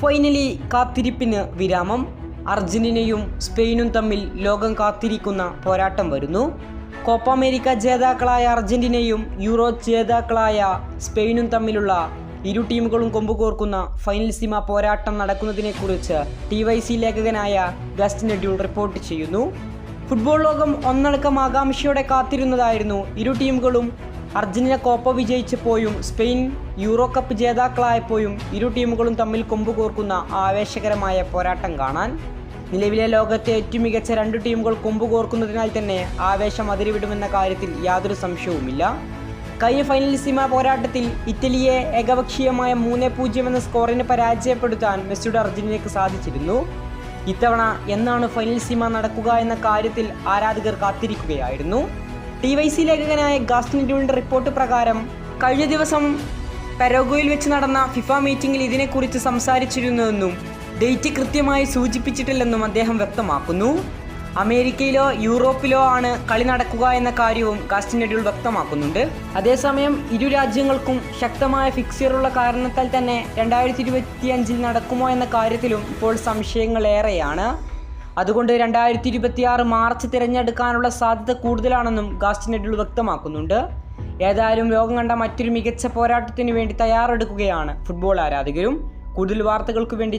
Finally കാത്തിരിപ്പിന് വിരാമം. അർജന്റീനയും സ്പെയിനും തമ്മിൽ ലോകം കാത്തിരിക്കുന്ന പോരാട്ടം വരുന്നു. കോപ്പ അമേരിക്ക ജേതാക്കളായ അർജന്റീനയും യൂറോ ജേതാക്കളായ സ്പെയിനും തമ്മിലുള്ള ഇരു ടീമുകളും കൊമ്പുകോർക്കുന്ന ഫൈനൽ സീമ പോരാട്ടം നടക്കുന്നതിനെക്കുറിച്ച് ടി വൈ സി ലേഖകനായ ഗസ്റ്റ് നെഡ്യൂൾ റിപ്പോർട്ട് ചെയ്യുന്നു. ഫുട്ബോൾ ലോകം ഒന്നടക്കം ആകാംക്ഷയോടെ കാത്തിരുന്നതായിരുന്നു ഇരു ടീമുകളും അർജന്റീന കോപ്പ വിജയിച്ചപ്പോഴും സ്പെയിൻ യൂറോ കപ്പ് ജേതാക്കളായപ്പോഴും ഇരു ടീമുകളും തമ്മിൽ കൊമ്പുകോർക്കുന്ന ആവേശകരമായ പോരാട്ടം കാണാൻ. നിലവിലെ ലോകത്തെ ഏറ്റവും മികച്ച രണ്ട് ടീമുകൾ കൊമ്പുകോർക്കുന്നതിനാൽ തന്നെ ആവേശം അതിരിവിടുമെന്ന കാര്യത്തിൽ യാതൊരു സംശയവുമില്ല. കഴിഞ്ഞ ഫൈനൽ സീമ പോരാട്ടത്തിൽ ഇറ്റലിയെ ഏകപക്ഷീയമായ മൂന്ന് പൂജ്യം എന്ന സ്കോറിന് പരാജയപ്പെടുത്താൻ മെസ്സിയുടെ അർജന്റീനയ്ക്ക് സാധിച്ചിരുന്നു. ഇത്തവണ എന്നാണ് ഫൈനൽ സീമ നടക്കുക എന്ന കാര്യത്തിൽ ആരാധകർ കാത്തിരിക്കുകയായിരുന്നു. ടി വൈ സി ലേഖകനായ ഗാസ്റ്റിന്റെ റിപ്പോർട്ട് പ്രകാരം കഴിഞ്ഞ ദിവസം പെരോഗോയിൽ വെച്ച് നടന്ന ഫിഫ മീറ്റിംഗിൽ ഇതിനെക്കുറിച്ച് സംസാരിച്ചിരുന്നുവെന്നും ഡേറ്റ് കൃത്യമായി സൂചിപ്പിച്ചിട്ടില്ലെന്നും അദ്ദേഹം വ്യക്തമാക്കുന്നു. അമേരിക്കയിലോ യൂറോപ്പിലോ ആണ് കളി നടക്കുക എന്ന കാര്യവും കാസ്റ്റിൻ എഡ്യൂൾ വ്യക്തമാക്കുന്നുണ്ട്. അതേസമയം ഇരു രാജ്യങ്ങൾക്കും ശക്തമായ ഫിക്സിയറുള്ള കാരണത്താൽ തന്നെ രണ്ടായിരത്തി ഇരുപത്തിയഞ്ചിൽ നടക്കുമോ എന്ന കാര്യത്തിലും ഇപ്പോൾ സംശയങ്ങളേറെയാണ്. അതുകൊണ്ട് രണ്ടായിരത്തി ഇരുപത്തി ആറ് മാർച്ച് തിരഞ്ഞെടുക്കാനുള്ള സാധ്യത കൂടുതലാണെന്നും ഗാസ്റ്റിൻ എഡ്യൂൾ വ്യക്തമാക്കുന്നുണ്ട്. ഏതായാലും ലോകം കണ്ട മറ്റൊരു മികച്ച പോരാട്ടത്തിന് വേണ്ടി തയ്യാറെടുക്കുകയാണ് ഫുട്ബോൾ ആരാധകരും. കൂടുതൽ വാർത്തകൾക്ക് വേണ്ടി